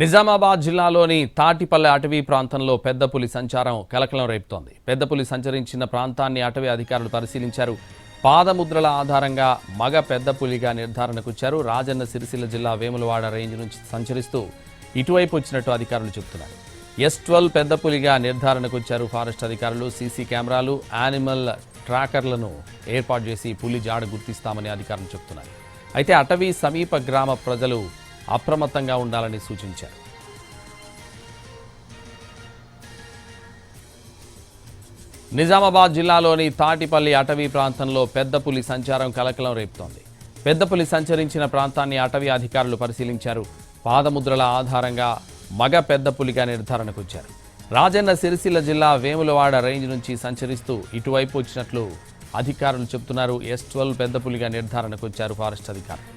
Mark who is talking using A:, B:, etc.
A: నిజామాబాద్ జిల్లాలోని తాటిపల్లె అటవీ ప్రాంతంలో పెద్ద పులి సంచారం కలకలం రేపుతోంది. పెద్ద పులి సంచరించిన ప్రాంతాన్ని అటవీ అధికారులు పరిశీలించారు. పాదముద్రల ఆధారంగా మగ పెద్ద పులిగా నిర్ధారణకొచ్చారు రాజన్న సిరిసిల్ల జిల్లా వేములవాడ రేంజ్ నుంచి సంచరిస్తూ ఇటువైపు వచ్చినట్టు అధికారులు చెబుతున్నారు. ఎస్ ట్వెల్వ్ పెద్ద పులిగా నిర్ధారణకొచ్చారు ఫారెస్ట్ అధికారులు. సీసీ కెమెరాలు యానిమల్ ట్రాకర్లను ఏర్పాటు చేసి పులి జాడ గుర్తిస్తామని అధికారులు చెబుతున్నారు. అయితే అటవీ సమీప గ్రామ ప్రజలు అప్రమత్తంగా ఉండాలని సూచించారు. నిజామాబాద్ జిల్లాలోని తాటిపల్లి అటవీ ప్రాంతంలో పెద్ద పులి సంచారం కలకలం రేపుతోంది. పెద్ద పులి సంచరించిన ప్రాంతాన్ని అటవీ అధికారులు పరిశీలించారు. పాదముద్రల ఆధారంగా మగ పెద్ద పులిగా నిర్ధారణకు వచ్చారు. రాజన్న సిరిసిల్ల జిల్లా వేములవాడ రేంజ్ నుంచి సంచరిస్తూ ఇటువైపు వచ్చినట్లు అధికారులు చెబుతున్నారు. ఎస్ ట్వెల్వ్ పెద్ద పులిగా నిర్ధారణకు వచ్చారు ఫారెస్ట్ అధికారులు.